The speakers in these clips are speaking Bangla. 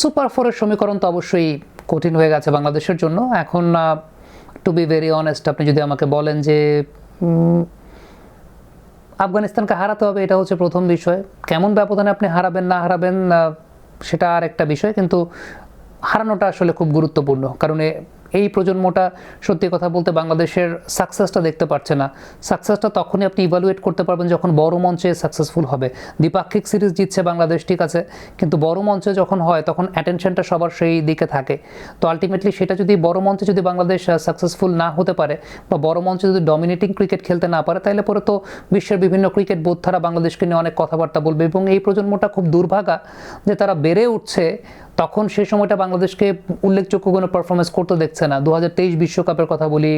সুপার ফোরের সমীকরণ তো অবশ্যই কঠিন হয়ে গেছে বাংলাদেশের জন্য। এখন টু বি ভেরি অনেস্ট আপনি যদি আমাকে বলেন যে আফগানিস্তানকে হারাতে হবে, এটা হচ্ছে প্রথম বিষয়। কেমন ব্যবধানে আপনি হারাবেন, না হারাবেন সেটা আর একটা বিষয়, কিন্তু হারানোটা আসলে খুব গুরুত্বপূর্ণ। কারণ এই প্রজন্মটা সত্যি কথা বলতে বাংলাদেশের সাকসেসটা দেখতে পারছে না। সাকসেসটা তখনই আপনি ইভালুয়েট করতে পারবেন যখন বড় মঞ্চে সাকসেসফুল হবে। দ্বিপাক্ষিক সিরিজ জিতছে বাংলাদেশ, ঠিক আছে? কিন্তু বড় মঞ্চে যখন হয়, তখন অ্যাটেনশনটা সবার সেই দিকে থাকে। তো আলটিমেটলি সেটা যদি বড় মঞ্চে যদি বাংলাদেশ সাকসেসফুল না হতে পারে বা বড় মঞ্চে যদি ডমিনেটিং ক্রিকেট খেলতে না পারে, তাহলে পরে তো বিশ্বের বিভিন্ন ক্রিকেট বোদ্ধারা বাংলাদেশকে নিয়ে অনেক কথাবার্তা বলবে। এবং এই প্রজন্মটা খুব দুর্ভাগা যে তারা বেড়ে উঠছে তখন সেই সময়টা বাংলাদেশকে উল্লেখযোগ্য কোনো পারফরমেন্স করতে দেখছে না। দু বিশ্বকাপের কথা বলি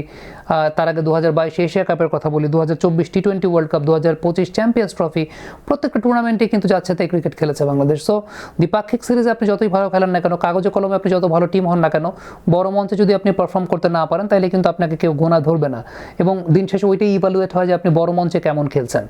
তার আগে দু হাজার বাইশ এশিয়া কাপের কথা বলি দু হাজার চব্বিশ টি টোয়েন্টি ওয়ার্ল্ড কাপ দু হাজার পঁচিশ চ্যাম্পিয়ন্স ট্রফি প্রত্যেকটা টুর্নামেন্টে কিন্তু যাচ্ছে তাই ক্রিকেট খেলেছে বাংলাদেশ। সো দ্বিপাক্ষিক সিরিজে আপনি যতই ভালো খেলেন না কেন, কাগজে কলমে আপনি যত ভালো টিম হন না কেন, বড় মঞ্চে যদি আপনি পারফর্ম করতে না পারেন, তাহলে কিন্তু আপনাকে কেউ গোনা ধরবে না। এবং দিন শেষে ওইটাই ইভালুয়েট হয় যে আপনি বড় মঞ্চে কেমন খেলছেন।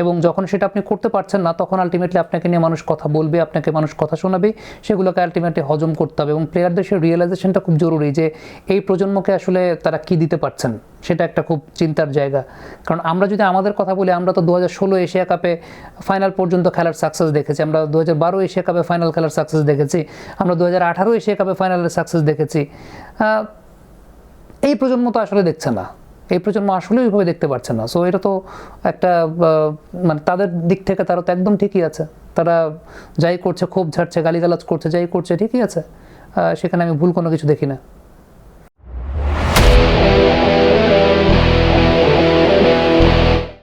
এবং যখন সেটা আপনি করতে পারছেন না, তখন আলটিমেটলি আপনাকে নিয়ে মানুষ কথা বলবে, আপনাকে মানুষ কথা শোনাবে, সেগুলোকে আলটিমেটলি হজম করতে হবে এবং প্লেয়ারদের সেই রিয়েলাইজেশনটা খুব জরুরি যে এই প্রজন্মকে আসলে তারা কি দিতে পারছেন, সেটা একটা খুব চিন্তার জায়গা। কারণ আমরা যদি আমাদের কথা বলি, আমরা তো দু হাজার ষোলো এশিয়া কাপে ফাইনাল পর্যন্ত খেলার সাকসেস দেখেছি, আমরা দু হাজার বারো এশিয়া কাপে ফাইনাল খেলার সাকসেস দেখেছি, আমরা দু হাজার আঠারো এশিয়া কাপে ফাইনালের সাকসেস দেখেছি। এই প্রজন্ম তো আসলে দেখছে না। এই প্রজন্ম আসলে ওইভাবে দেখতে পাচ্ছে না। সো এটা তো একটা মানে তাদের দিক থেকে তারা তো একদম ঠিকই আছে। তারা যাই করছে ক্ষোভ ঝাড়ছে, গালিগালাজ করছে, যাই করছে, ঠিকই আছে। সেখানে আমি ভুল কোনো কিছু দেখি না।